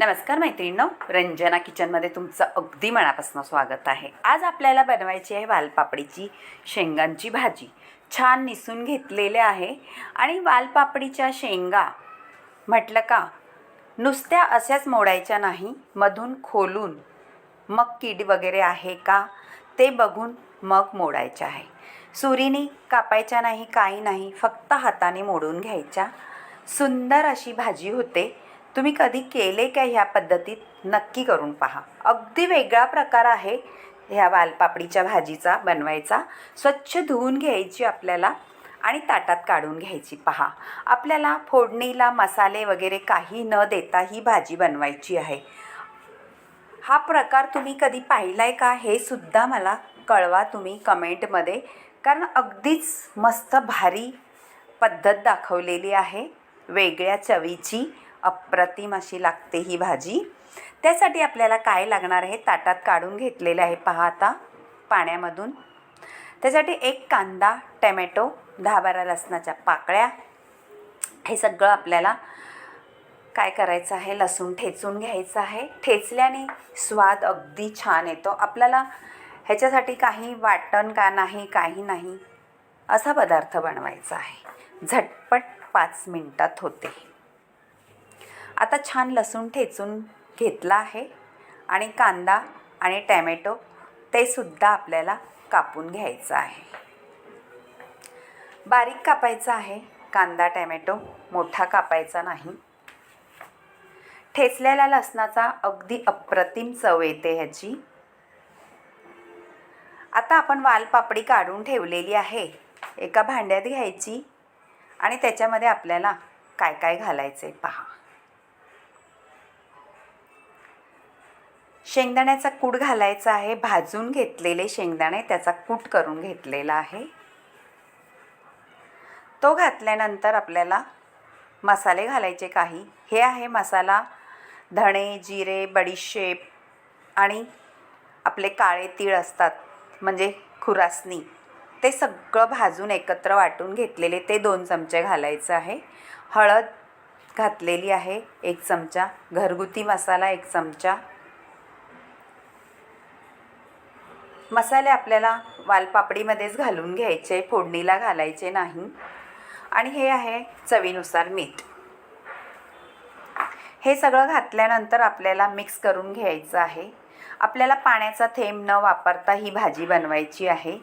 नमस्कार मैत्रिणींनो रंजना किचनमध्ये तुमचं अगदी मनापासून स्वागत आहे. आज आपल्याला बनवायची आहे वालपापडीची शेंगांची भाजी. छान निसून घेतलेले आहे. आणि वालपापडीच्या शेंगा म्हटलं का नुसत्या अशाच मोडायच्या नाही मधून खोलून मग कीड वगैरे आहे का ते बघून मग मोडायच्या आहे. सुरीने कापायच्या नाही काही नाही फक्त हाताने मोडून घ्यायच्या. सुंदर अशी भाजी होते. तुम्ही कधी केले का ह्या पद्धतीत? नक्की करून पहा. अगदी वेगळा प्रकार आहे ह्या वालपापडीच्या भाजीचा बनवायचा. स्वच्छ धुवून घ्यायची आपल्याला आणि ताटात काढून घ्यायची. पहा. आपल्याला फोडणीला मसाले वगैरे काही न देता ही भाजी बनवायची आहे. हा प्रकार तुम्ही कधी पाहिला आहे का? हे सुद्धा मला कळवा तुम्ही कमेंटमध्ये. कारण अगदीच मस्त भारी पद्धत दाखवलेली आहे. वेगळ्या चवीची अप्रतिम अशी लागते ही भाजी. त्यासाठी आपल्याला काय लागणार आहे? ताटात काढून घेतलेलं आहे. पहा आता पाण्यामधून. त्यासाठी एक कांदा टॅमॅटो दहा बारा लसणाच्या पाकळ्या. हे सगळं आपल्याला काय करायचं आहे? लसूण ठेचून घ्यायचं आहे. ठेचल्याने स्वाद अगदी छान येतो. आपल्याला ह्याच्यासाठी काही वाटण का नाही काही नाही असा पदार्थ बनवायचा आहे. झटपट पाच मिनटात होते. आता छान लसूण ठेचून घेतला आहे आणि कांदा आणि टॅमॅटो तेसुद्धा आपल्याला कापून घ्यायचं आहे. बारीक कापायचा आहे. कांदा टॅमॅटो मोठा कापायचा नाही. ठेचलेल्या लसणाचा अगदी अप्रतिम चव येते ह्याची. आता आपण वालपापडी काढून ठेवलेली आहे. एका भांड्यात घ्यायची आणि त्याच्यामध्ये आपल्याला काय काय घालायचं आहे पहा. शेंगदाण्याचा कूट घालायचा आहे. भाजून घेतलेले शेंगदाणे त्याचा कूट करून घेतलेला आहे. तो घातल्यानंतर आपल्याला मसाले घालायचे काही. हे आहे मसाला धणे जिरे बडीशेप आणि आपले काळे तीळ असतात म्हणजे खुरासनी. ते सगळं भाजून एकत्र वाटून घेतलेले ते दोन चमचे घालायचं आहे. हळद घातलेली आहे एक चमचा. घरगुती मसाला एक चमचा. मसाले आपल्याला वालपापडीमध्येच घालून घ्यायचे फोडणीला घालायचे नाही. आणि हे आहे चवीनुसार मीठ. हे सगळं घातल्यानंतर आपल्याला मिक्स करून घ्यायचं आहे. आपल्याला पाण्याचा थेंब न वापरता ही भाजी बनवायची आहे.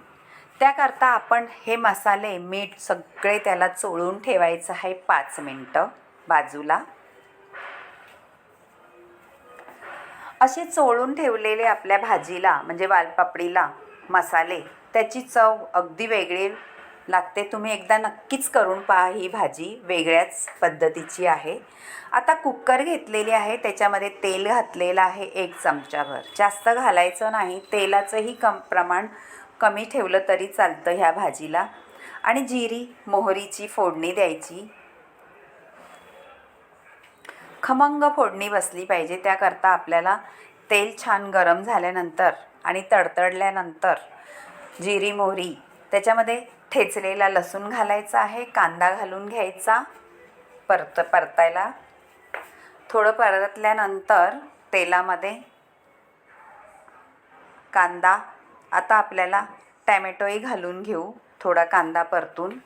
त्याकरता आपण हे मसाले मीठ सगळे त्याला चोळून ठेवायचं आहे पाच मिनटं बाजूला. असे चोळून ठेवलेले आपल्या भाजीला म्हणजे वालपापडीला मसाले त्याची चव अगदी वेगळी लागते. तुम्ही एकदा नक्कीच करून पहा ही भाजी वेगळ्याच पद्धतीची आहे. आता कुकर घेतलेली आहे त्याच्यामध्ये तेल घातलेलं आहे एक चमचाभर. जास्त घालायचं नाही तेलाचंही कम प्रमाण कमी ठेवलं तरी चालतं ह्या भाजीला. आणि जिरी मोहरीची फोडणी द्यायची. खमंग फोडणी बसली पाहिजे. त्याकरता आपल्याला तेल छान गरम झाल्यानंतर आणि तडतडल्यानंतर जिरी मोहरी त्याच्यामध्ये ठेचलेला लसूण घालायचा आहे. कांदा घालून घ्यायचा. परत परतायला. थोडं परतल्यानंतर तेलामध्ये कांदा. आता आपल्याला टॅमॅटोही घालून घेऊ. थोडा कांदा परतून.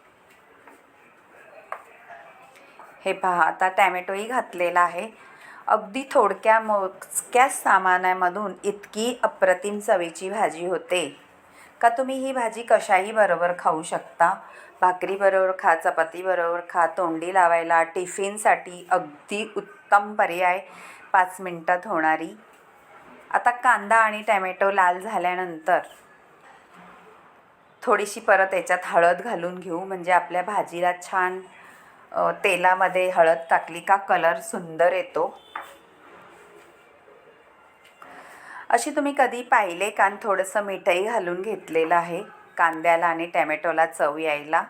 हे पहा आता टॅमॅटोही घातलेला आहे. अगदी थोडक्या मोजक्याच सामानामधून इतकी अप्रतिम चवीची भाजी होते. का तुम्ही ही भाजी कशाही बरोबर खाऊ शकता? भाकरीबरोबर खा चपातीबरोबर खा तोंडी लावायला टिफिनसाठी अगदी उत्तम पर्याय पाच मिनटात होणारी. आता कांदा आणि टॅमॅटो लाल झाल्यानंतर थोडीशी परत याच्यात हळद घालून घेऊ म्हणजे आपल्या भाजीला छान तेलामध्ये हळद टाकली का कलर सुंदर येतो. अशी तुम्ही कधी पाहिले? का आणि थोडंसं मिठही घालून घेतलेलं आहे. कांद्याला आणि टॅमॅटोला चव यायला.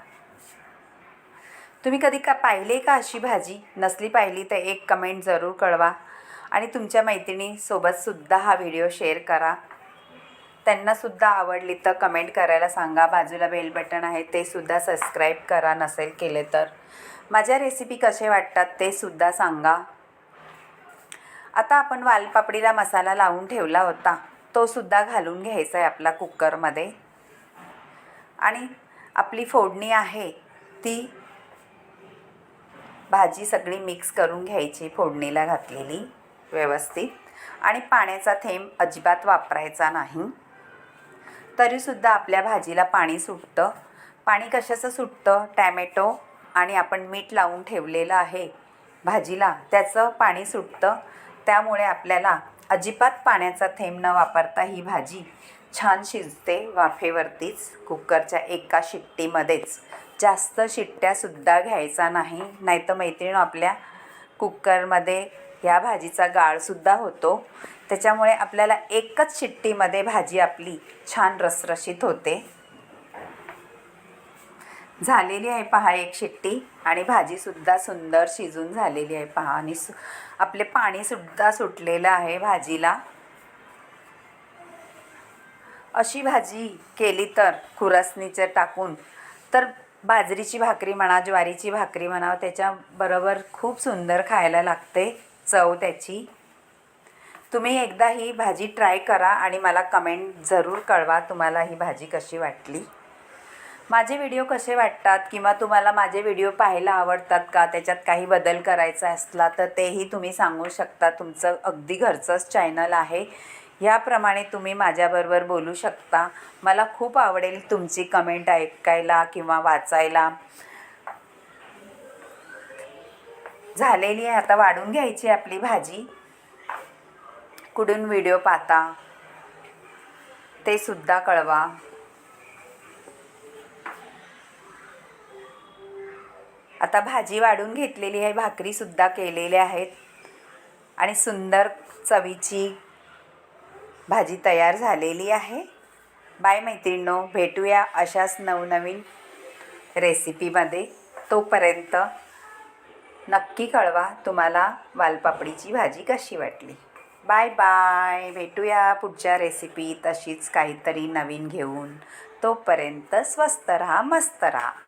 तुम्ही कधी का पाहिले का अशी भाजी? नसली पाहिली तर एक कमेंट जरूर कळवा. आणि तुमच्या मैत्रिणीसोबतसुद्धा हा व्हिडिओ शेअर करा. त्यांनासुद्धा आवडली तर कमेंट करायला सांगा. बाजूला बेल बटन आहे ते सुद्धा सबस्क्राईब करा नसेल केले तर. माझ्या रेसिपी कसे वाटतात ते सुद्धा सांगा. आता आपण वालपापडीला मसाला लावून ठेवला होता. तो सुद्धा घालून घ्यायचा आहे आपला कुकरमध्ये. आणि आपली फोडणी आहे ती भाजी सगळी मिक्स करून घ्यायची फोडणीला घातलेली व्यवस्थित. आणि पाण्याचा थेंब अजिबात वापरायचा नाही. तरीसुद्धा आपल्या भाजीला पाणी सुटतं. पाणी कशाचं सुटतं? टॅमॅटो आणि आपण मीठ लावून ठेवलेलं आहे भाजीला त्याचं पाणी सुटतं. त्यामुळे आपल्याला अजिबात पाण्याचा थेंब न वापरता ही भाजी छान शिजते वाफेवरतीच कुकरच्या एका शिट्टीमध्येच. जास्त शिट्ट्यासुद्धा घ्यायचा नाही नाहीतर मैत्रीण आपल्या कुकरमध्ये ह्या भाजीचा गाळसुद्धा होतो. त्याच्यामुळे आपल्याला एकच शिट्टीमध्ये भाजी आपली छान रसरशीत होते. झालेली आहे पहा एक शिट्टी आणि भाजीसुद्धा सुंदर शिजून झालेली आहे पहा. आणि सु आपले पाणीसुद्धा सुटलेलं आहे भाजीला. अशी भाजी केली तर खुरसणीचं टाकून तर बाजरीची भाकरी म्हणा ज्वारीची भाकरी म्हणा त्याच्याबरोबर खूप सुंदर खायला लागते चव त्याची. तुम्ही एकदा ही भाजी ट्राय करा आणि मला कमेंट जरूर कळवा तुम्हाला ही भाजी कशी वाटली. माझे व्हिडिओ कसे वाटतात किंवा तुम्हाला माझे व्हिडिओ पाहायला आवडतात का त्याच्यात काही बदल करायचा असला तर तेही तुम्ही सांगू शकता. तुमचं अगदी घरचंच चॅनल आहे. ह्याप्रमाणे तुम्ही माझ्याबरोबर बोलू शकता. मला खूप आवडेल तुमची कमेंट ऐकायला किंवा वाचायला. झालेली आहे आता वाढून घ्यायची आपली भाजी. कुठून व्हिडिओ पाहता ते सुद्धा कळवा. आता भाजी वाढून घेतलेली आहे भाकरीसुद्धा केलेल्या आहेत. आणि सुंदर चवीची भाजी तयार झालेली आहे. बाय मैत्रिणो भेटूया अशाच नवनवीन रेसिपीमध्ये. तोपर्यंत नक्की कळवा तुम्हाला वालपापडीची भाजी कशी वाटली. Bye bye. भेटूया पुढच्या रेसिपी तशीच काहीतरी नवीन घेऊन. तोपर्यंत स्वस्त राहा मस्त राहा.